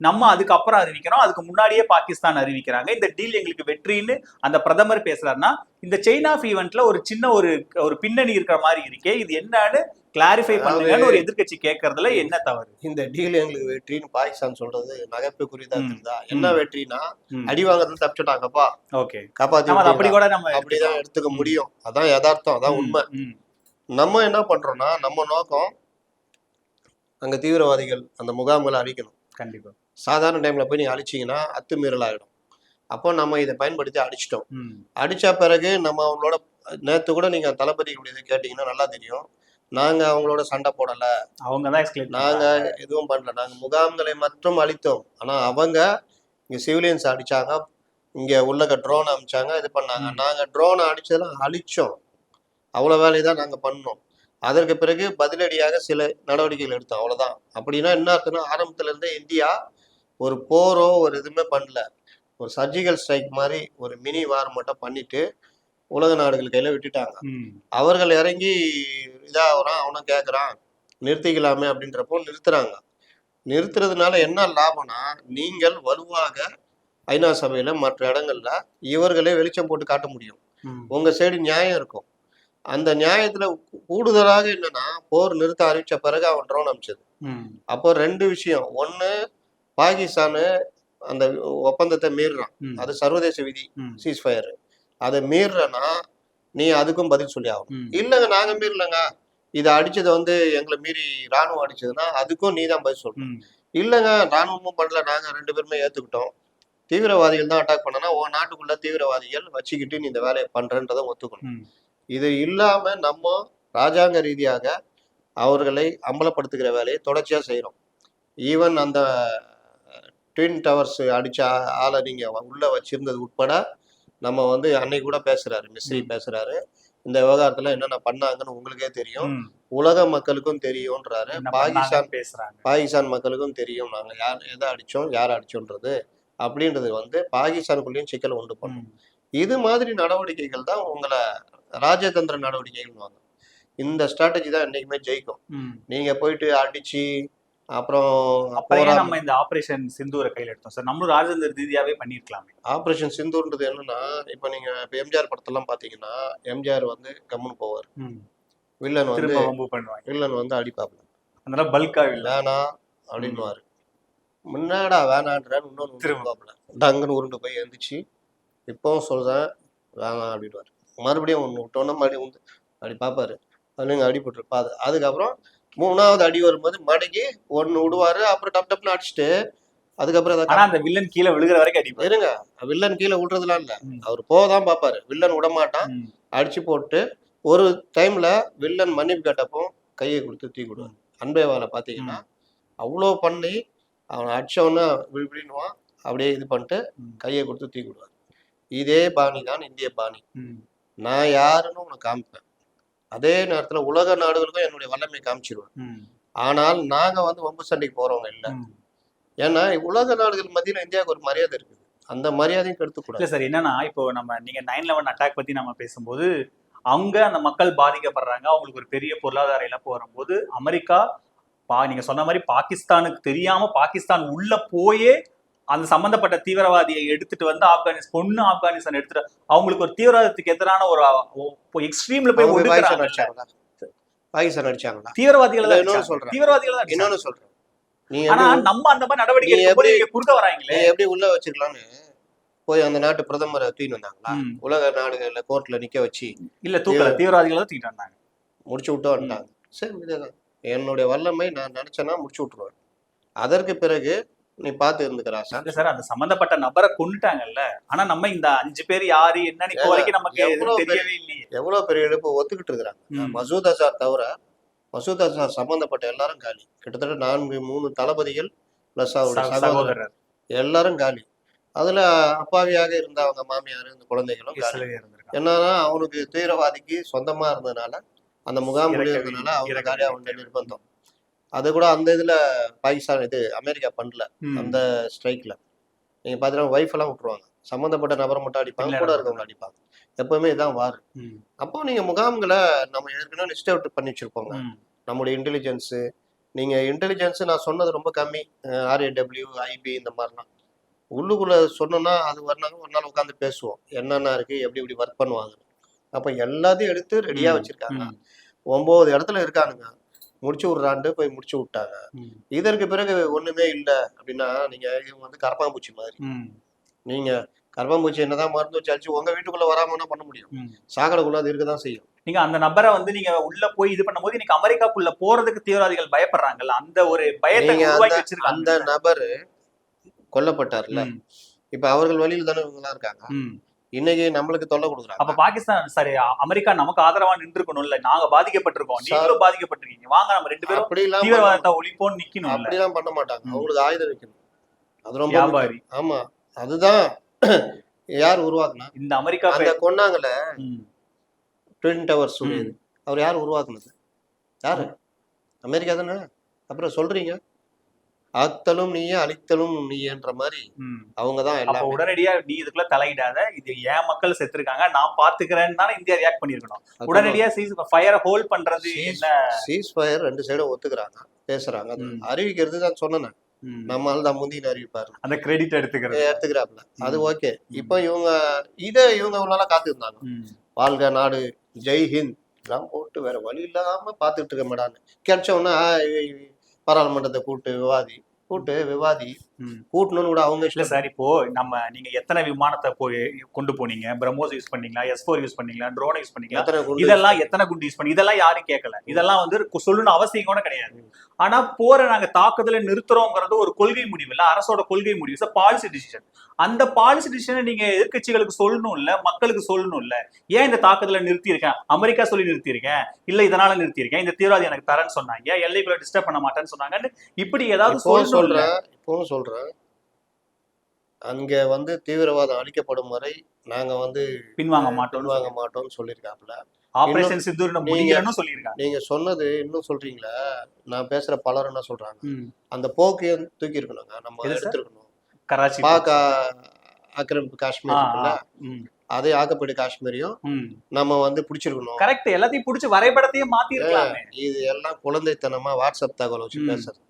Speaker 1: நம்ம அதுக்கப்புறம் அறிவிக்கிறோம். அதுக்கு முன்னாடியே பாகிஸ்தான் அறிவிக்கிறாங்க. இந்த டீல் எங்களுக்கு வெற்றின்னு அந்த பிரதமர் பேசுறாருன்னா இந்த செயின் ஆஃப் ஈவெண்ட்ல ஒரு சின்ன ஒரு ஒரு பின்னணி இருக்கிற மாதிரி இருக்கே இது என்னன்னு கிளாரிஃபை பண்ணுங்கன்னு ஒரு எதிர்க்கட்சி கேட்கறதுல என்ன தவறு?
Speaker 2: இந்த டீல் எங்களுக்கு வெற்றின்னு பாகிஸ்தான் சொல்றது நகைப்புக்குரியதா
Speaker 1: ம்.
Speaker 2: இருக்குதா என்ன. வெற்றினா அடி வாங்குறது தப்பிச்சுட்டாங்கப்பா
Speaker 1: ஓகே.
Speaker 2: காப்பாத்தி
Speaker 1: அப்படி? கூட நம்ம
Speaker 2: அப்படிதான் எடுத்துக்க முடியும். அதான் யதார்த்தம் அதான் உண்மை. நம்ம என்ன பண்றோம்னா நம்ம நோக்கம் அங்க தீவிரவாதிகள் அந்த முகாம்களை அழிக்கணும்.
Speaker 1: கண்டிப்பா.
Speaker 2: சாதாரண டைம்ல போய் நீங்க அழிச்சீங்கன்னா அத்துமீறல் ஆயிடும் அப்போ நம்ம இதை பயன்படுத்தி அடிச்சிட்டோம் அடிச்ச பிறகு நம்ம அவங்களோட நேத்து கூட நீங்க தளபதி இது கேட்டீங்கன்னா நல்லா தெரியும். நாங்க அவங்களோட சண்டை போடல.
Speaker 1: அவங்க தான் எஸ்கலேட்
Speaker 2: நாங்க எதுவும் பண்ணல. நாங்க முகாம்களை மட்டும் அழித்தோம். ஆனா அவங்க இங்க சிவிலியன்ஸ் அடிச்சாங்க. இங்க உள்ளக ட்ரோன் அமிச்சாங்க இது பண்ணாங்க.
Speaker 1: ம்.
Speaker 2: நாங்க ட்ரோனை அடிச்சதெல்லாம் அழிச்சோம். அவ்வளவு வேலையை தான் நாங்க பண்ணோம். அதற்கு பிறகு பதிலடியாக சில நடவடிக்கைகள் எடுத்தோம். அவ்வளவுதான். அப்படின்னா என்ன அர்த்தம்னா ஆரம்பத்துல இருந்தே இந்தியா ஒரு போரோ ஒரு இதுவுமே பண்ணல. ஒரு சர்ஜிக்கல் ஸ்ட்ரைக் மாதிரி ஒரு மினி வார் மட்டும் பண்ணிட்டு உலக நாடுகள் கையில விட்டுட்டாங்க. அவர்கள் இறங்கி இதாகிறான் அவனும் கேட்குறான் நிறுத்திக்கலாமே அப்படின்றப்போ நிறுத்துறாங்க. நிறுத்துறதுனால என்ன லாபம்னா நீங்கள் வலுவாக ஐநா சபையில மற்ற இடங்கள்ல இவர்களே வெளிச்சம் போட்டு காட்ட முடியும். உங்க சைடு நியாயம் இருக்கும். அந்த நியாயத்துல கூடுதலாக என்னன்னா போர் நிறுத்த அறிவிச்ச பிறகு அவன் ட்ரோன் அமிச்சது. அப்போ ரெண்டு விஷயம். ஒண்ணு பாகிஸ்தானு அந்த ஒப்பந்தத்தை மீறுறான். அது சர்வதேச விதி
Speaker 1: ம்.
Speaker 2: சீஸ்ஃபயர் அதை மீறுறனா நீ அதுக்கும் பதில் சொல்லி ஆகணும்.
Speaker 1: ம்.
Speaker 2: இல்லைங்க நாங்க மீறலங்க. இதை அடிச்சது வந்து எங்களை மீறி ராணுவம் அடிச்சதுன்னா அதுக்கும் நீ தான் பதில் சொல்லணும். இல்லைங்க ராணுவமும் பண்ணல. நாங்க ரெண்டு பேருமே ஏத்துக்கிட்டோம். தீவிரவாதிகள் தான் அட்டாக் பண்ணனா உன் நாட்டுக்குள்ள தீவிரவாதிகள் வச்சுக்கிட்டு நீ இந்த வேலையை பண்றன்றதை ஒத்துக்கணும். இது இல்லாம நம்ம ராஜாங்க ரீதியாக அவர்களை அம்பலப்படுத்துகிற வேலையை தொடர்ச்சியா செய்றோம். ஈவன் அந்த ட்வின் டவர்ஸ் அடிச்ச ஆ- ஆளை நீங்க உள்ள வச்சிருந்தது உட்பட நம்ம வந்து அன்னைக்கு கூட பேசுறாரு மிஸ்ரி
Speaker 1: ம்.
Speaker 2: பேசுறாரு. இந்த விவகாரத்துல என்னென்ன பண்ணாங்கன்னு உங்களுக்கே தெரியும். உலக மக்களுக்கும் தெரியும்ன்றாரு. பாகிஸ்தான்
Speaker 1: பேசுறாங்க.
Speaker 2: பாகிஸ்தான் மக்களுக்கும் தெரியும். நாங்க யார் எதை அடிச்சோம் யார் அடிச்சோன்றது அப்படின்றது வந்து பாகிஸ்தானுக்குள்ளேயும் சிக்கல் உண்டு பண்ணும் இது மாதிரி நடவடிக்கைகள் தான் உங்களை ராஜதந்திர நடவடிக்கைகள் இந்த ஸ்ட்ராட்டஜி தான் என்னைக்குமே ஜெயிக்கும். நீங்க போயிட்டு அடிச்சு அப்புறம்
Speaker 1: அப்பயே நம்ம இந்த ஆபரேஷன் சிந்தூரை கையில எடுத்தோம் சார் நம்மளும் ராஜேந்திர ரீதியாவே பண்ணிருக்கலாமே
Speaker 2: ஆபரேஷன் சிந்தூர்ன்றது என்னன்னா இப்ப நீங்க இப்ப எம்ஜிஆர் படத்தெல்லாம் பாத்தீங்கன்னா எம்ஜிஆர் வந்து கம்முன்னு போவார். வில்லன் வந்து
Speaker 1: பண்ணுவாங்க.
Speaker 2: வில்லன் வந்து அடிப்பாப்ல
Speaker 1: அதனால பல்கா
Speaker 2: வேணாம் அப்படின்னுவாரு. முன்னாடா வேணான்றான்னு இன்னொன்று
Speaker 1: திரும்ப.
Speaker 2: திரும்பாப்ல டங்குன்னு உருண்டு போய் எழுந்துச்சு இப்பவும் சொல்றேன் வேணாம் அப்படின்னுவாரு. மறுபடியும் ஒன்று விட்டோன்னா மறுபடியும் வந்து அப்படி பார்ப்பாரு அதுலங்க அடிபட்டுருப்பா அது அதுக்கப்புறம் மூணாவது அடி வரும்போது மடக்கி ஒன்று விடுவாரு அப்புறம் டப் டப்னு அடிச்சுட்டு அதுக்கப்புறம் அதை
Speaker 1: ஆனா அந்த வில்லன் கீழே விழுகிற வரைக்கும் அடிப்பாரு.
Speaker 2: இருங்க. வில்லன் கீழே விடுறதுலாம் இல்ல. அவர் போதான் பார்ப்பாரு. வில்லன் விட மாட்டான். அடிச்சு போட்டு ஒரு டைம்ல வில்லன் மன்னிப்பு கேட்டப்போ கையை கொடுத்து தீ கொடுவார் அன்பேவால பாத்தீங்கன்னா அவ்வளோ பண்ணி அவனை அடிச்சவன விழிப்பிடுவான் அப்படியே இது பண்ணிட்டு. கையை கொடுத்து தீ கொடுவார் இதே பாணி தான் இந்திய பாணி. நான் யாருன்னு உனக்கு காமிப்பேன். அதே நேரத்துல உலக நாடுகளுக்கும் என்னுடைய வல்லமை காமிச்சிருவேன். ஆனால் நாங்க வந்து வம்பு சண்டைக்கு போறவங்க இல்ல. ஏன்னா உலக நாடுகள் மத்தியில இந்தியாவுக்கு ஒரு மரியாதை இருக்குது. அந்த மரியாதையும் கெடுத்துக்கூடாது
Speaker 1: இல்ல சார் என்னன்னா இப்போ நம்ம நீங்க நைன் லெவன் அட்டாக் பத்தி நம்ம பேசும்போது அங்க அந்த மக்கள் பாதிக்கப்படுறாங்க. அவங்களுக்கு ஒரு பெரிய பொருளாதார இழப்பு வரும்போது அமெரிக்கா பா நீங்க சொன்ன மாதிரி பாகிஸ்தானுக்கு தெரியாம பாகிஸ்தான் உள்ள போயே அந்த சம்பந்தப்பட்ட தீவிரவாதியை எடுத்துட்டு வந்து ஆப்கானிஸ்தான் பொண்ணு ஆப்கானிஸ்தான் எடுத்துட்டு அவங்களுக்கு ஒரு தீவிரவாதத்துக்கு எதிரான ஒரு எக்ஸ்ட்ரீம்ல போய்
Speaker 2: பாகிஸ்தான் அடிச்சாங்களா?
Speaker 1: தீவிரவாதிகளை.
Speaker 2: சொல்றேன்.
Speaker 1: தீவிரவாதிகளை.
Speaker 2: இன்னொன்னு சொல்றேன்.
Speaker 1: ஆனா நம்ம அந்த மாதிரி நடவடிக்கை
Speaker 2: எப்படி-
Speaker 1: குறுக்க வராங்களே?
Speaker 2: எப்படி உள்ள வச்சிருக்கலாம்னு போய் அந்த நாட்டு பிரதமரை தூக்கிட்டு வந்தாங்களா. உலக நாடுகள்ல கோர்ட்ல நிக்க வச்சு
Speaker 1: இல்ல தூக்கல. தீவிரவாதிகளை தூக்கிட்டு வந்தாங்க.
Speaker 2: முடிச்சு விட்டு வந்துட்டாங்க. சரி இதேதான் என்னுடைய வல்லமை நான் நினைச்சேன்னா முடிச்சு விட்டுருவேன். அதற்கு பிறகு நீ பார்த்து இருந்துக்கிறா சார்.
Speaker 1: அந்த சம்பந்தப்பட்ட நபரை கொண்டுட்டாங்கல்ல ஆனா நம்ம இந்த அஞ்சு பேர் யாரு என்னன்னு இப்போ வரைக்கும் நமக்கு தெரியவே இல்லையே.
Speaker 2: எவ்வளவு பெரிய இழப்பு ஒத்துக்கிட்டு இருக்கிறாங்க. மசூத் அசார் தவிர மசூத் அசார் சம்பந்தப்பட்ட எல்லாரும் காலி. கிட்டத்தட்ட நான்கு மூணு தளபதிகள் பிளஸ் அவருடைய சகோதரர். எல்லாரும் காலி. அதுல அப்பாவியாக இருந்த அவங்க மாமியார் இந்த குழந்தைகளும் என்னன்னா அவனுக்கு தீவிரவாதிக்கு சொந்தமா இருந்ததுனால அந்த முகாம் இருந்ததுனால அவங்க காலியாக வேண்டிய நிர்பந்தம். அது கூட அந்த இதுல பாகிஸ்தான் இது அமெரிக்கா பண்ணல. அந்த ஸ்ட்ரைக்ல நீங்க பாத்தீங்கன்னா ஒய்ஃப் எல்லாம் விட்டுருவாங்க சம்பந்தப்பட்ட நபரை மட்டும் அடிப்பாங்க கூட. இருக்கவங்க அடிப்பாங்க எப்பவுமே இதான் வார். அப்போ நீங்க முகாம்களை நம்ம ஏற்கனவே லிஸ்ட் அவுட் பண்ணி வச்சிருப்போங்க
Speaker 1: ம்.
Speaker 2: நம்முடைய இன்டெலிஜென்ஸ் நீங்க இன்டெலிஜென்ஸ் நான் சொன்னது ரொம்ப கம்மி ஆர்ஏடபிள்யூ ஐபி இந்த மாதிரிலாம் உள்ளுக்குள்ள சொன்னோம்னா அது நாள் ஒரு நாள் உட்காந்து பேசுவோம் என்னென்ன இருக்கு எப்படி எப்படி ஒர்க் பண்ணுவாங்க அப்ப எல்லாத்தையும் எடுத்து ரெடியா. வச்சிருக்காங்க. ஒன்பது இடத்துல இருக்கானுங்க முடிச்சு விடுறாண்டு போய் முடிச்சு விட்டாங்க. இதற்கு பிறகு ஒண்ணுமே இல்லை அப்படின்னா நீங்க இவங்க வந்து கரப்பாம்பூச்சி மாதிரி. நீங்க கரப்பாம்பூச்சி என்னதான் மருந்து வச்சு அடிச்சு உங்க வீட்டுக்குள்ள வராம என்ன பண்ண முடியும்
Speaker 1: ம்.
Speaker 2: சாக்கடைக்குள்ள அது இருக்கதான் செய்யும்
Speaker 1: நீங்க அந்த நபரை வந்து நீங்க உள்ள போய் இது பண்ணும்போது இன்னைக்கு அமெரிக்காக்குள்ள போறதுக்கு தீவிரவாதிகள் பயப்படுறாங்கல்ல அந்த ஒரு பயத்தை
Speaker 2: அந்த நபரு கொல்லப்பட்டார்ல. இப்ப அவர்கள் வழியில் தானே இவங்க எல்லாம் இருக்காங்க. இன்னைக்கு நம்மளுக்கு தொல்லை
Speaker 1: அப்ப
Speaker 2: கொடுக்குறாங்க
Speaker 1: பாகிஸ்தான் சரி அமெரிக்கா நமக்கு ஆதரவா நின்றுக்கணும்ல நாங்க பாதிக்கப்பட்டிருக்கோம். நீங்களும் பாதிக்கப்பட்டிருக்கீங்க. வாங்க நம்ம ரெண்டு பேரும்
Speaker 2: அப்படிலாம் பண்ண-
Speaker 1: தீவிரவாதத்தை ஒழிப்போம்னு நிக்கணும்ல?
Speaker 2: அப்படிலாம் பண்ண மாட்டாங்க. அவங்களுக்கு ஆயுதம் வைக்கணும். அது ரொம்ப
Speaker 1: வியாபாரி.
Speaker 2: ஆமா. அதுதான் யார் உருவாக்குனா?
Speaker 1: இந்த அமெரிக்கா
Speaker 2: அந்த கொன்னாங்கல்ல
Speaker 1: ம்.
Speaker 2: Twin towers. அவர் யார் உருவாக்குனது? யாரு? அமெரிக்கா தானே? அப்புறம் சொல்றீங்க. ஆத்தலும் நீயே அழித்தலும் நீன்ற மாதிரி
Speaker 1: ம்.
Speaker 2: அவங்க தான்
Speaker 1: அப்ப
Speaker 2: எல்லாம்.
Speaker 1: உடனடியா நீ இதுக்குள்ள தலையிடாத. இது ஏன் மக்கள் செத்துருக்காங்க. நான் பாத்துக்கிறேன்னு தானே இந்தியா ரியாக்ட் பண்ணிருக்கணும் உடனடியா சீஸ் ஃபயரை ஹோல்ட் பண்றது என்ன?
Speaker 2: சீஸ் ஃபயர் ரெண்டு சைடும் ஒத்துக்கிறாங்க பேசுறாங்க. அறிவிக்கிறது தான் சொன்னேன்.
Speaker 1: ம்.
Speaker 2: நம்மளால தான் முந்தின அறிவிப்பாரு.
Speaker 1: அந்த கிரெடிட் எடுத்துக்கிறது.
Speaker 2: எடுத்துக்கிறாப்ல அது. ஓகே இப்போ இவங்க இதை இவங்க இவ்வளவு நாளா காத்துருந்தாங்க. வாழ்க நாடு ஜெய் ஹிந்த். இதெல்லாம் போட்டு வேற வழி இல்லாம பாத்துட்டு இருக்க மேடான்னு கிடைச்ச உடனே பாராளுமன்றத்தை கூட்டு விவாதி. கூட்டு விவாதி கூட்டணும்னு கூட அவங்க
Speaker 1: இல்ல சார் இப்போ நம்ம நீங்க எத்தனை விமானத்தை போய் கொண்டு போனீங்க? பிரம்மோஸ் யூஸ் பண்ணீங்களா? எஸ் ஃபோர் யூஸ் பண்ணீங்களா? ட்ரோன் யூஸ் பண்ணீங்களா? இதெல்லாம் எத்தனை குண்டு யூஸ் பண்ணி இதெல்லாம் யாரும் கேட்கல இதெல்லாம் வந்து சொல்லணும் அவசியம் கூட கிடையாது. ஆனா போற நாங்க தாக்குதலை நிறுத்துறோங்கிறது ஒரு கொள்கை முடிவு இல்ல. அரசோட கொள்கை முடிவு. பாலிசி டிசிஷன் அந்த பாலிசி டிசிஷனை நீங்க எதிர்க்கட்சிகளுக்கு சொல்லணும் இல்ல மக்களுக்கு சொல்லணும் இல்ல. ஏன் இந்த தாக்குதலை நிறுத்தியிருக்கேன்? அமெரிக்கா சொல்லி நிறுத்தியிருக்கேன். இல்ல இதனால நிறுத்தியிருக்கேன். இந்த தீவிரவாதி எனக்கு தரேன்னு சொன்னாங்க. எல்லைக்குள்ள டிஸ்டர்ப் பண்ண மாட்டேன்னு சொன்னாங்கன்னு இப்படி ஏதாவது
Speaker 2: இப்பவும்
Speaker 1: சொல்லணும் இல்ல?
Speaker 2: சொல்றேன். அங்க வந்து தீவிரவாதம் அழிக்கப்படும் வரை நாங்க வந்து
Speaker 1: பின்வாங்க மாட்டோம்னு
Speaker 2: வாங்க மாட்டோம்னு சொல்லியிருக்காப்புல.
Speaker 1: ஆபரேஷன் சிந்தூர்
Speaker 2: நீங்க-
Speaker 1: முடியலன்னு சொல்லியிருக்காங்க.
Speaker 2: நீங்க சொன்னது இன்னும் சொல்றீங்களே? நான் பேசுற பலர் என்ன சொல்றாங்க. அந்த போக்கையும் தூக்கி இருக்கணுங்க. நம்ம? எடுத்திருக்கணும்.
Speaker 1: கராச்சி
Speaker 2: பாக்க ஆக்கிரமிப்பு காஷ்மீர் இருக்குல்ல? அதே ஆக்கப்படு காஷ்மீரையும். நம்ம வந்து பிடிச்சிருக்கணும்.
Speaker 1: கரெக்ட் எல்லாத்தையும் புடிச்சு வரைபடத்தையும் மாத்தி இருக்கலாமே
Speaker 2: இது எல்லாம் குழந்தைத்தனமா வாட்ஸ்அப் தகவல் வச்சு. பேசுறது.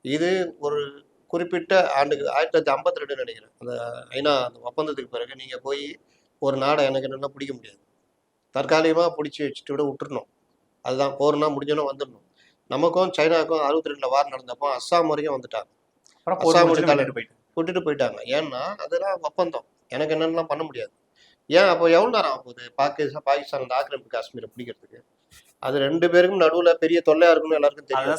Speaker 2: இது ஒரு குறிப்பிட்ட ஆண்டுக்கு ஆயிரத்தி தொள்ளாயிரத்தி ஐம்பத்தி ரெண்டு நினைக்கிறேன். அந்த ஐநா அந்த ஒப்பந்தத்துக்கு பிறகு நீங்க போய் ஒரு நாடை எனக்கு என்னன்னா பிடிக்க முடியாது. தற்காலிகமா பிடிச்சி வச்சுட்டு விட விட்டுறணும். அதுதான் போர்னா முடிஞ்சோன்னா வந்துடணும். நமக்கும் சைனாவுக்கும் அறுபத்தி ரெண்டுல வார் நடந்தப்போ அஸ்ஸாம் வரைக்கும் வந்துட்டாங்க. எடுத்தாலே.
Speaker 1: விட்டுட்டு போயிட்டு
Speaker 2: விட்டுட்டு போயிட்டாங்க. ஏன்னா அதெல்லாம் ஒப்பந்தம். எனக்கு என்னென்னலாம் பண்ண முடியாது. ஏன் அப்போ எவ்வளோ நேரம் ஆகும் போகுது பாகிஸ்தான் பாகிஸ்தான் அந்த ஆக்கிரமிப்பு காஷ்மீரை பிடிக்கிறதுக்கு? அது ரெண்டு பேருக்கும் நடுவுல பெரிய தொல்லையா இருக்கும்னு எல்லாருக்கும் தெரியும்.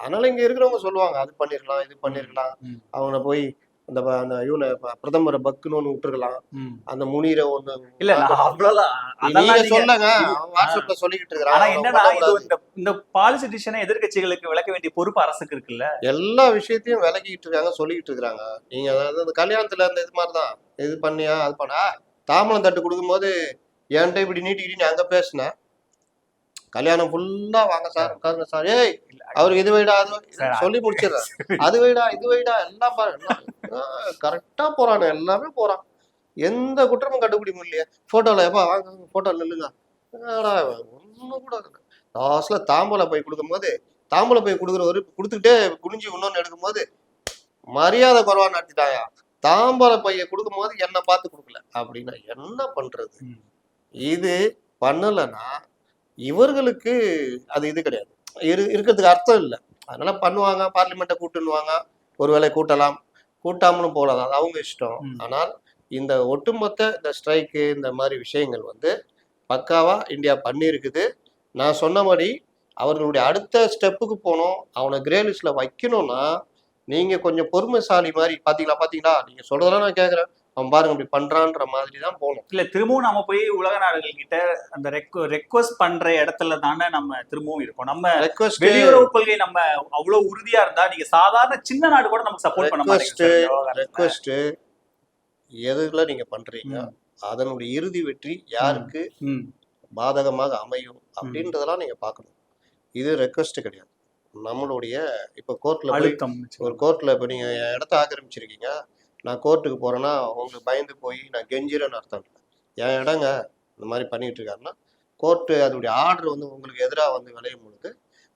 Speaker 2: அதனால இங்க இருக்கிறவங்க சொல்லுவாங்க அது பண்ணிருக்கலாம் இது பண்ணிருக்கலாம்.
Speaker 1: ம்.
Speaker 2: அவங்கள போய் அந்த அந்த இவனை பிரதமரை பக்குன்னு ஒன்று விட்டுருக்கலாம். அந்த முனீரை ஒன்று
Speaker 1: இல்ல அவ்வளவுதான்.
Speaker 2: சொல்லுங்க. வாட்ஸ்அப்ல சொல்லிக்கிட்டு
Speaker 1: ஆனா
Speaker 2: இருக்கிறான்
Speaker 1: என்னன்னா. இந்த இந்த பாலிசி டிசிஷனை எதிர்க்கட்சிகளுக்கு விளக்க வேண்டிய பொறுப்பு அரசுக்கு இருக்குல்ல?
Speaker 2: எல்லா விஷயத்தையும் விலகிட்டு இருக்காங்க சொல்லிக்கிட்டு இருக்காங்க நீங்க அதாவது அந்த கல்யாணத்துல அந்த இது மாதிரி தான் இது பண்ணியா அது பண்ணா? தாம்பலம் தட்டு கொடுக்கும்போது என்கிட்ட இப்படி நீட்டிக்கிட்டு நீ அங்க பேசுன கல்யாணம் ஃபுல்லா வாங்க சார் உட்காருங்க சார். ஏய் அவருக்கு இது வைடா அது சொல்லி முடிச்சிடுறேன். அது வைடா இது வைடா எல்லாம் கரெக்டா போறானு எல்லாமே போறான். எந்த குற்றமும் கண்டுபிடி முடியலையே. போட்டோல எப்பா வாங்க போட்டோல நில்லுங்க. ஒன்றும் கூட லாஸ்ட்ல தாம்பூலம் போய் கொடுக்கும்போது தாம்பூலம் போய் கொடுக்குறவரு கொடுத்துக்கிட்டே குனிஞ்சு இன்னொன்னு எடுக்கும்போது மரியாதை குறைவா நடத்திட்டாயா? தாம்பூல பைய கொடுக்கும்போது என்ன பார்த்து கொடுக்கல. அப்படின்னா என்ன பண்றது. இது பண்ணலைன்னா இவர்களுக்கு அது இது கிடையாது. இரு இருக்கிறதுக்கு அர்த்தம் இல்லை. அதனால பண்ணுவாங்க பார்லிமெண்ட்டை கூட்டுன்னுவாங்க ஒருவேளை கூட்டலாம். கூட்டாமலும் போகலாம். அது அவங்க இஷ்டம். ஆனால் இந்த ஒட்டுமொத்த இந்த ஸ்ட்ரைக்கு இந்த மாதிரி விஷயங்கள் வந்து பக்காவா இந்தியா பண்ணியிருக்குது. நான் சொன்னபடி அவர்களுடைய அடுத்த ஸ்டெப்புக்கு போகணும் அவனை கிரே லிஸ்ட்ல வைக்கணும்னா நீங்க கொஞ்சம் பொறுமைசாலி மாதிரி பாத்தீங்களா பாத்தீங்களா? நீங்க சொல்றதெல்லாம் நான் கேக்குறேன். அவன் பாருங்க இப்படி பண்றான்ற மாதிரி தான் போகணும்.
Speaker 1: இல்ல திரும்பவும் நம்ம போய் உலக நாடுகள் கிட்ட அந்த ரெக்வஸ்ட் பண்ற இடத்துல தானே நம்ம திரும்பவும் இருக்கோம். நம்ம
Speaker 2: ரெக்வஸ்ட்
Speaker 1: வெளியுறவு கொள்கை நம்ம அவ்வளவு உறுதியா இருந்தா நீங்க சாதாரண சின்ன நாடு கூட நமக்கு சப்போர்ட் பண்ண மாட்டேங்குது
Speaker 2: ரெக்வஸ்ட் எதுல நீங்க பண்றீங்க. அதனுடைய இறுதி வெற்றி யாருக்கு. பாதகமாக அமையும் அப்படின்றதெல்லாம் நீங்க பார்க்கணும். இது ரெக்வஸ்ட் கிடையாது. நம்மளுடைய இப்ப கோர்ட்ல
Speaker 1: அழுத்தம்
Speaker 2: ஒரு கோர்ட்ல இப்ப நீங்க இடத்த ஆக்கிரமிச்சிருக்கீங்க. நான் கோர்ட்டுக்கு போறேன்னா உங்களுக்கு பயந்து போய் நான் கெஞ்சிரேன்னு அர்த்தம் இல்லை. என் இடங்க? இந்த மாதிரி பண்ணிட்டு இருக்காருன்னா கோர்ட்டு அதனுடைய ஆர்டர் வந்து உங்களுக்கு எதிராக வந்து விளையும் பொழுது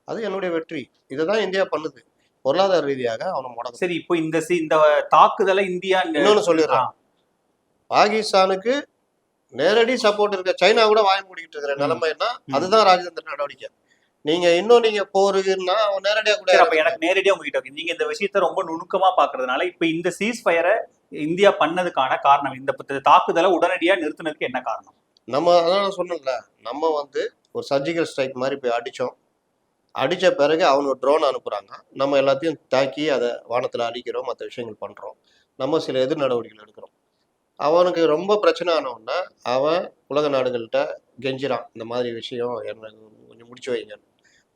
Speaker 2: அது என்னுடைய வெற்றி. இதை தான் இந்தியா பண்ணுது. பொருளாதார ரீதியாக அவனை முடக்கும்.
Speaker 1: சரி இப்போ இந்த இந்த தாக்குதலை இந்தியா
Speaker 2: இன்னொன்னு சொல்லிடுறேன். பாகிஸ்தானுக்கு நேரடி சப்போர்ட் இருக்க சைனா கூட வாய் மூடிக்கிட்டு இருக்கிற. நிலைமைன்னா. அதுதான் ராஜதந்திர நடவடிக்கை. நீங்க இன்னும் நீங்க போறீங்கன்னா நேரடியா கூட
Speaker 1: அப்ப எனக்கு நேரடியா உங்ககிட்ட. நீங்க இந்த விஷயத்த ரொம்ப நுணுக்கமா பாக்குறதுனால இப்ப இந்த சீஸ் ஃபயரை இந்தியா பண்ணதுக்கான காரணம் இந்த தாக்குதலை உடனடியா நிறுத்தினதுக்கு என்ன காரணம்?
Speaker 2: நம்ம அதான் நான் சொன்னேன்ல நம்ம வந்து ஒரு சர்ஜிக்கல் ஸ்ட்ரைக் மாதிரி போய் அடிச்சோம். அடிச்ச பிறகு அவங்க ஒரு ட்ரோன் அனுப்புறாங்க. நம்ம எல்லாத்தையும் தாக்கி அதை வானத்துல அடிக்கிறோம் மற்ற விஷயங்கள் பண்றோம். நம்ம சில எதிர் நடவடிக்கைகள் எடுக்கிறோம். அவனுக்கு ரொம்ப பிரச்சனை ஆனவுடனே அவன் உலக நாடுகள்கிட்ட கெஞ்சிறான். இந்த மாதிரி விஷயம் எனக்கு கொஞ்சம் முடிச்சு வைங்க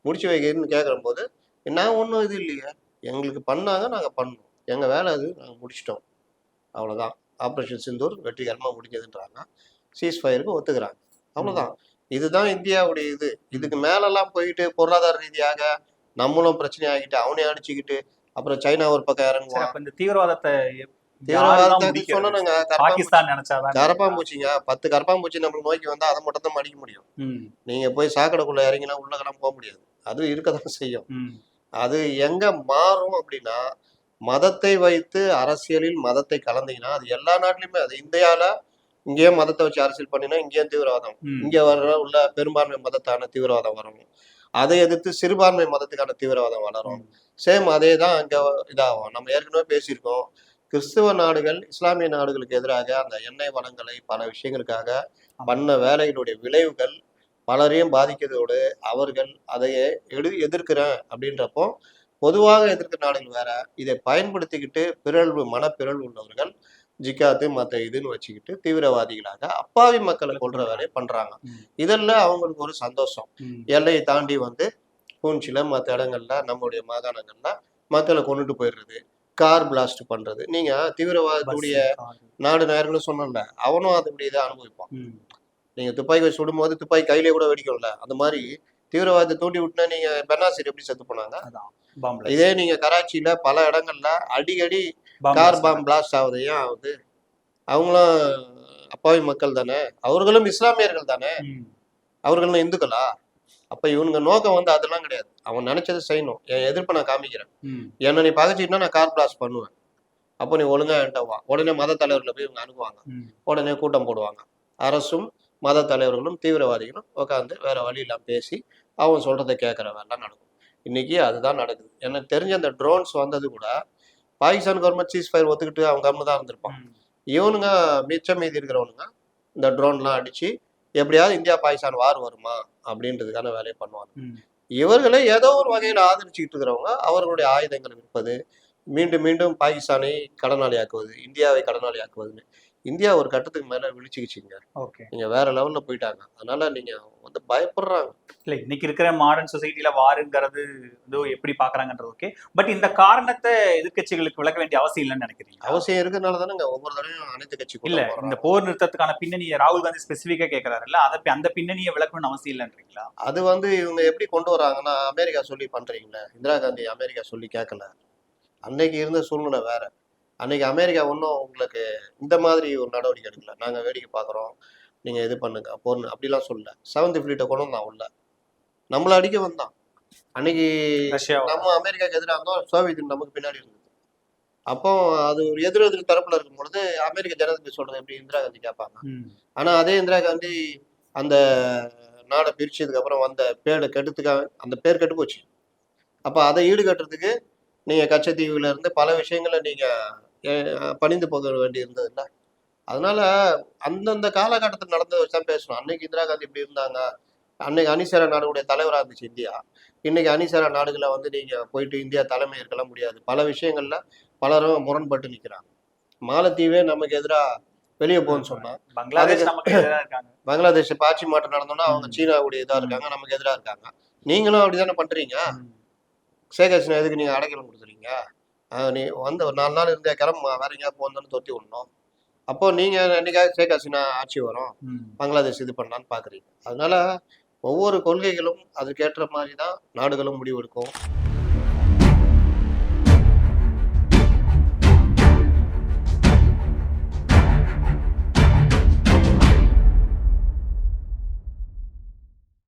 Speaker 2: முடிச்சு வைங்கன்னு கேட்குறம்போது நான் ஒன்றும் இது இல்லையே. எங்களுக்கு பண்ணாங்க நாங்கள் பண்ணோம். எங்கள் வேலை அது நாங்கள் முடிச்சிட்டோம். அவ்வளோதான் ஆப்ரேஷன் சிந்தூர் வெற்றிகரமாக முடிஞ்சதுன்றாங்க. சீஸ் ஃபயருக்கு ஒத்துக்கிறாங்க. அவ்வளோதான் இதுதான் இந்தியாவுடைய இது. இதுக்கு மேலெல்லாம் போயிட்டு பொருளாதார ரீதியாக நம்மளும் பிரச்சனை ஆகிட்டு அவனே அடிச்சுக்கிட்டு அப்புறம் சைனா ஒரு பக்கம்
Speaker 1: அப்ப இந்த தீவிரவாதத்தை
Speaker 2: தீவிரவாதத்தை கரப்பாம்பூச்சிங்க. பத்து கரப்பாம்பூச்சி நம்ம நோக்கி வந்தா அதை மட்டும் தான் மடிக்க முடியும். நீங்க போய் சாக்கடைக்குள்ள இறங்கினா உள்ளக்கெல்லாம் போக முடியாது. அது இருக்கதான் செய்யும்.
Speaker 1: ம்,
Speaker 2: அது எங்க மாறும் அப்படின்னா மதத்தை வைத்து அரசியலில் மதத்தை கலந்தீங்கன்னா அது எல்லா நாட்டிலுமே அது இந்தியால இங்கேயும் மதத்தை வச்சு அரசியல் பண்ணினா இங்கேயும் தீவிரவாதம். இங்க வர்ற உள்ள பெரும்பான்மை மதத்தான தீவிரவாதம் வரும். அதை எதிர்த்து சிறுபான்மை மதத்துக்கான தீவிரவாதம் வளரும். சேம் அதே தான் இங்க இதாகும். நம்ம ஏற்கனவே பேசியிருக்கோம். கிறிஸ்துவ நாடுகள் இஸ்லாமிய நாடுகளுக்கு எதிராக அந்த எண்ணெய் வளங்களை பல விஷயங்களுக்காக பண்ண வேலைகளுடைய விளைவுகள் பலரையும் பாதிக்கிறதோடு அவர்கள் அதை எடு எதிர்க்கிறேன் அப்படின்றப்போ பொதுவாக எதிர்க்கிற நாடுகள் வேற. இதை பயன்படுத்திக்கிட்டு பிறழ்வு மனப்பிறழ்வு உள்ளவர்கள் ஜிக்காத்து மற்ற இதுன்னு வச்சுக்கிட்டு தீவிரவாதிகளாக அப்பாவி மக்களை கொல்ற வேலையை பண்றாங்க. இதெல்லாம் அவங்களுக்கு ஒரு சந்தோஷம். எல்லையை தாண்டி வந்து பூஞ்சில மற்ற இடங்கள்ல நம்மளுடைய மாகாணங்கள்ல மக்களை கொண்டுட்டு போயிடுறது. கார் பிளாஸ்ட் பண்றது. நீங்க தீவிரவாதத்துடைய. நாடு நேரங்களும் சொன்னோம்ல அவனும் அதனுடைய இதை அனுபவிப்பான். நீங்க துப்பாக்கி வச்சு சுடும்போது துப்பாக்கி கையிலே கூட வெடிக்கும்ல. அந்த மாதிரி தீவிரவாதத்தை தூண்டி விட்டுனா நீங்க பெனாசிர் எப்படி செத்து போனாங்க. இதே நீங்க கராச்சியில பல இடங்கள்ல அடிக்கடி கார். பாம் பிளாஸ்ட் ஆகுது. ஏன் ஆகுது? அவங்களும் அப்பாவி மக்கள் தானே? அவர்களும் இஸ்லாமியர்கள் தானே? அவர்களும் இந்துக்களா? அப்ப இவனுங்க நோக்கம் வந்து அதெல்லாம் கிடையாது. அவன் நினைச்சதை செய்யணும். என் எதிர்ப்பை நான் காமிக்கிறேன். என்ன நீ பகைச்சிட்டுனா நான் கார் பிளாஸ்ட் பண்ணுவேன். அப்போ நீ ஒழுங்கா என்கிட்ட வா. உடனே மத தலைவர்களை போய் இவங்க அனுப்புவாங்க.
Speaker 1: ம்.
Speaker 2: உடனே கூட்டம் போடுவாங்க. அரசும் மத தலைவர்களும் தீவிரவாதிகளும் உட்காந்து வேற வழி இல்லாம பேசி அவன் சொல்றதை கேட்குற வேலைலாம் நடக்கும். இன்னைக்கு அதுதான் நடக்குது. எனக்கு தெரிஞ்ச அந்த ட்ரோன்ஸ் வந்தது கூட பாகிஸ்தான் கவர்மெண்ட் சீஸ் ஃபயர் ஒத்துக்கிட்டு அவங்க கம்மு தான் இருந்திருப்பான். இவனுங்க மிச்சம் மீதி இருக்கிறவனுங்க இந்த ட்ரோன்லாம் அடிச்சு எப்படியாவது இந்தியா பாகிஸ்தான் வார் வருமா அப்படின்றதுக்கான வேலையை பண்ணுவாங்க. இவர்களை ஏதோ ஒரு வகையில் ஆதரிச்சுக்கிட்டு இருக்கிறவங்க அவர்களுடைய ஆயுதங்களை விற்பது மீண்டும் மீண்டும் பாகிஸ்தானை கடனாளியாக்குவது இந்தியாவை கடனாளியாக்குவதுன்னு. இந்தியா ஒரு கட்டத்துக்கு மேல விழிச்சுக்கிச்சிங்க. நீங்க வேற லெவல்ல போயிட்டாங்க. அதனால நீங்க வந்து பயப்படுறாங்க.
Speaker 1: இல்ல இன்னைக்கு இருக்கிற மாடர்ன் சொசைட்டில வாருங்கிறது வந்து எப்படி பாக்குறாங்கன்றது ஓகே பட் இந்த காரணத்தை எதிர்க்கட்சிகளுக்கு விளக்க வேண்டிய அவசியம் இல்லைன்னு நினைக்கிறீங்க
Speaker 2: அவசியம் இருக்கிறதுனால தானே ஒவ்வொரு தடவையும் அனைத்து கட்சி
Speaker 1: இல்ல இந்த. போர் நிறுத்தத்துக்கான பின்னணியை ராகுல் காந்தி ஸ்பெசிபிக்கா கேக்குறாருல்ல அதை அந்த பின்னணியை விளக்கணும்னு அவசியம் இல்லைன்றீங்களா
Speaker 2: அது வந்து இவங்க எப்படி கொண்டு வராங்கன்னா அமெரிக்கா சொல்லி பண்றீங்களே? இந்திரா காந்தி அமெரிக்கா சொல்லி கேட்கல அன்னைக்கு இருந்த சூழ்நிலை வேற. அன்னைக்கு அமெரிக்கா ஒன்றும் உங்களுக்கு இந்த மாதிரி ஒரு நடவடிக்கை எடுக்கல. நாங்க வேடிக்கை பார்க்குறோம் நீங்க இது பண்ணுங்க பொண்ணு அப்படிலாம் சொல்லல. செவன்த் ஃபிளீட்டை கொண்டு வந்தான் உள்ள. நம்மள அடிக்க வந்தான். அன்னைக்கு நம்ம அமெரிக்காக்கு எதிராக இருந்தோம். சோவியத் நமக்கு பின்னாடி இருந்தது. அப்போ அது ஒரு எதிர் எதிர் தரப்புல இருக்கும் பொழுது அமெரிக்க ஜனாதிபதி சொல்றது எப்படி இந்திரா காந்தி கேட்பாங்க. ஆனா அதே இந்திரா காந்தி அந்த நாடை பிரிச்சதுக்கு அப்புறம் வந்த பேரை கெடுத்துக்காக அந்த பேர் கெட்டு போச்சு. அப்ப அதை ஈடுகட்டுறதுக்கு நீங்க கச்சத்தீவுல இருந்து பல விஷயங்களை நீங்க பணிந்து போக வேண்டி இருந்ததுல்ல. அதனால அந்தந்த காலகட்டத்தில் நடந்ததை வச்சு தான் பேசணும். அன்னைக்கு இந்திரா காந்தி இப்படி இருந்தாங்க. அன்னைக்கு அணிசேரா நாடுடைய தலைவராக இருந்துச்சு இந்தியா. இன்னைக்கு அணிசேரா நாடுகளை வந்து நீங்க போயிட்டு இந்தியா தலைமை இருக்கலாம் முடியாது. பல விஷயங்கள்ல பலரும் முரண்பட்டு நிக்கிறாங்க. மாலத்தீவே நமக்கு எதிராக வெளியே போன்னு சொன்னா.
Speaker 1: பங்களாதேஷ் எதிராக
Speaker 2: பங்களாதேஷ் இப்ப ஆட்சி மாற்றம் நடந்தோம்னா அவங்க. சீனாவுடைய இதா இருக்காங்க நமக்கு எதிரா இருக்காங்க. நீங்களும் அப்படிதானே பண்றீங்க? ஷேக் ஹசீனா எதுக்கு நீங்க அடைக்கலம் கொடுத்துறீங்க நீ வந்து ஒரு நாலு நாள் இருந்தே கிளம்ப வேற எங்கேயா போந்தோன்னு தொத்தி விடணும். அப்போ நீங்க என்னைக்காவது ஷேக் ஹசீனா ஆட்சி வரும். பங்களாதேஷ் இது பண்ணலான்னு பாக்குறீங்க. அதனால ஒவ்வொரு கொள்கைகளும் அதுக்கேற்ற மாதிரி தான் நாடுகளும் முடிவெடுக்கும்.